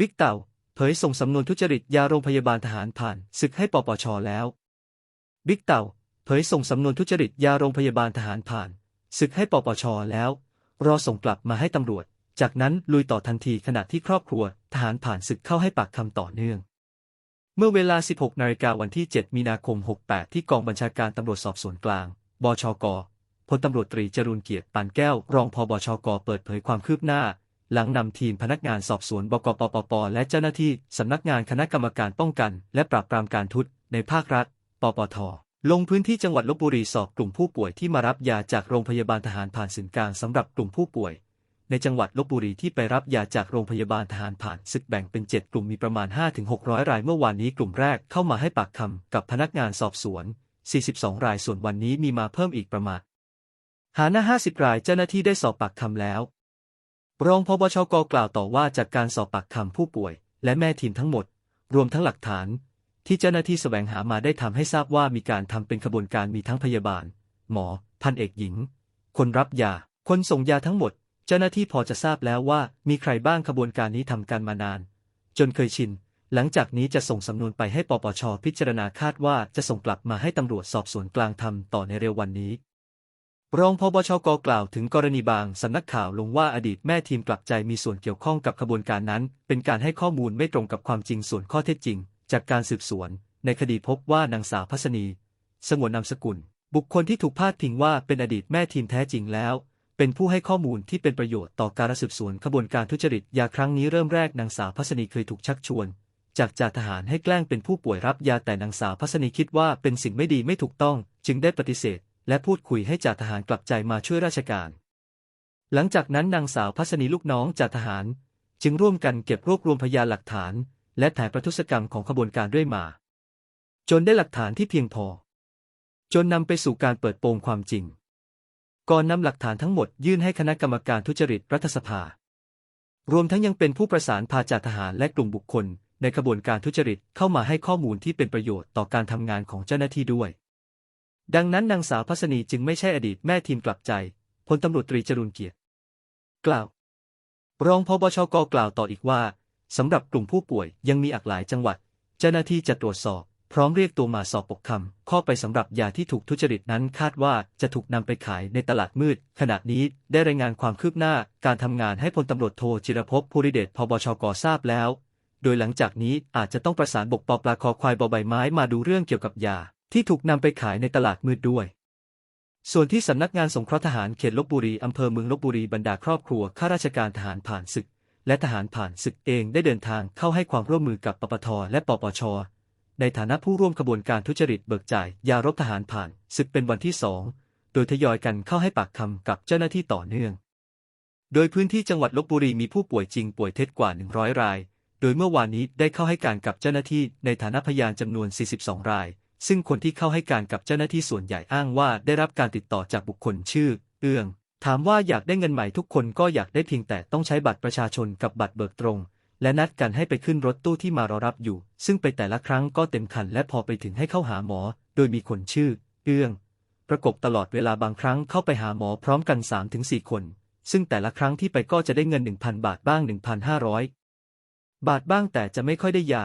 บิ๊กเต่า เผยส่งสำนวนทุจริตยาโรงพยาบาลทหารผ่านศึกให้ปปชแล้ว บิ๊กเต่า เผยส่งสำนวนทุจริตยาโรงพยาบาลทหารผ่านศึกให้ปปชแล้ว รอส่งกลับมาให้ตำรวจ จากนั้นลุยต่อทันทีขณะที่ครอบครัว ทหารผ่านศึกเข้าให้ปากคำต่อเนื่อง เมื่อเวลา 16 นาฬิกาวันที่ 7 มีนาคม 68 ที่กองบัญชาการตำรวจสอบสวนกลาง บชกพลตำรวจตรีจรูนเกียรติปานแก้ว รองพบชกเปิดเผยความคืบหน้า หลังนำทีมพนักงานสอบสวนบกปปป และเจ้าหน้าที่สำนักงานคณะกรรมการป้องกัน และปราบปรามการทุจในภาครัฐ ปปท ลงพื้นที่จังหวัดลบบุรีสอบกลุ่มผู้ป่วยที่มารับยาจากโรงพยาบาลทหารผ่านศูนย์กลางสำหรับกลุ่มผู้ป่วย ในจังหวัดลบบุรีที่ไปรับยาจากโรงพยาบาลทหารผ่านศึกแบ่งเป็น 7 กลุ่มมีประมาณ 5-600 รายเมื่อวานนี้กลุ่มแรกเข้ามาให้ปากคำกับพนักงานสอบสวน 42 รายส่วนวันนี้มีมาเพิ่มอีกประมาณหาหน้า50 รายเจ้าหน้าที่ได้สอบปากคำแล้ว รองพบชกกล่าวต่อว่าจากการสอบปากคำผู้ป่วย และแม่ทีมทั้งหมด รวมทั้งหลักฐาน ที่เจ้าหน้าที่แสวงหามาได้ทำให้ทราบว่ามีการทำเป็นขบวนการมีทั้งพยาบาล หมอ พันเอกหญิง คนรับยา คนส่งยาทั้งหมด เจ้าหน้าที่พอจะทราบแล้วว่ามีใครบ้างขบวนการนี้ทำกันมานาน จนเคยชิน หลังจากนี้จะส่งสำนวนไปให้ปปชพิจารณาคาดว่าจะส่งกลับมาให้ตำรวจสอบสวนกลางทำต่อในเร็ววันนี้ รองพบชกกล่าวถึงกรณีบางสำนักข่าวลงว่าอดีตแม่ทีมกลับใจมีส่วนเกี่ยวข้องกับขบวนการนั้น เป็นการให้ข้อมูลไม่ตรงกับความจริงส่วนข้อเท็จจริง จากการสืบสวน ในคดีพบว่านางสาวพัศนี สงวนนามสกุล บุคคลที่ถูกพาดพิงว่าเป็นอดีตแม่ทีมแท้จริงแล้ว เป็นผู้ให้ข้อมูลที่เป็นประโยชน์ต่อการสืบสวนขบวนการทุจริตยาครั้งนี้เริ่มแรกนางสาวพัศนีเคยถูกชักชวน จากจ่าทหารให้แกล้งเป็นผู้ป่วยรับยาแต่นางสาวพัศนีคิดว่าเป็นสิ่งไม่ดีไม่ถูกต้อง จึงได้ปฏิเสธ และพูดคุยให้จ่าทหารกลับใจมาช่วยราชการ หลังจากนั้นนางสาวพัศนีลูกน้องจ่าทหาร จึงร่วมกันเก็บรวบรวมพยานหลักฐาน และแผนประทุษกรรมของขบวนการด้วยมา จนได้หลักฐานที่เพียงพอ จนนำไปสู่การเปิดโปงความจริง ก่อนนำหลักฐานทั้งหมดยื่นให้คณะกรรมการทุจริตรัฐสภา รวมทั้งยังเป็นผู้ประสานพาจ่าทหารและกลุ่มบุคคลในขบวนการทุจริตเข้ามาให้ข้อมูลที่เป็นประโยชน์ต่อการทำงานของเจ้าหน้าที่ด้วย ดังนั้นนางสาวพัศนีจึงไม่ใช่อดีตแม่ทีมกลับใจพลตำรวจตรีจรูนเกียรติ กล่าว รองพบชกกล่าวต่ออีกว่าสำหรับกลุ่มผู้ป่วยยังมีอักหลายจังหวัด เจ้าหน้าที่จะตรวจสอบ พร้อมเรียกตัวมาสอบปกคำข้อไปสำหรับยาที่ถูกทุจริตนั้นคาดว่าจะถูกนำไปขายในตลาดมืด ขณะนี้ได้รายงานความคืบหน้าการทำงานให้พลตำรวจโทจิรภพภูริเดชพบชกทราบแล้ว โดยหลังจากนี้อาจจะต้องประสานบกปปลาคอควายบอใบไม้มาดูเรื่องเกี่ยวกับยา ที่ถูกนำไปขายในตลาดมืดด้วย ส่วนที่สำนักงานสงเคราะห์ทหารเขตลบบุรีอำเภอเมืองลบบุรีบรรดาครอบครัวข้าราชการทหารผ่านศึก และทหารผ่านศึกเองได้เดินทางเข้าให้ความร่วมมือกับปปทและปปชในฐานะผู้ร่วมขบวนการทุจริตเบิกจ่าย ยารบทหารผ่านศึกเป็นวันที่สองโดยทยอยกันเข้าให้ปากคำกับเจ้าหน้าที่ต่อเนื่อง โดยพื้นที่จังหวัดลบบุรีมีผู้ป่วยจริงป่วยเท็จกว่า 100 ราย โดยเมื่อวานนี้ได้เข้าให้การกับเจ้าหน้าที่ในฐานะพยานจำนวน 42 ราย ซึ่งคนที่เข้าให้การกับเจ้าหน้าที่ส่วนใหญ่อ้างว่าได้รับการติดต่อจากบุคคลชื่อ เอื้อง ถามว่าอยากได้เงินใหม่ทุกคนก็อยากได้เพียงแต่ต้องใช้บัตรประชาชนกับบัตรเบิกตรง และนัดกันให้ไปขึ้นรถตู้ที่มารอรับอยู่ ซึ่งไปแต่ละครั้งก็เต็มคันและพอไปถึงให้เข้าหาหมอ โดยมีคนชื่อ เอื้อง ประกบตลอดเวลาบางครั้งเข้าไปหาหมอพร้อมกัน 3-4 คน ซึ่งแต่ละครั้งที่ไปก็จะได้เงิน 1,000 บาทบ้าง 1,500 บาทบ้างแต่จะไม่ค่อยได้ยา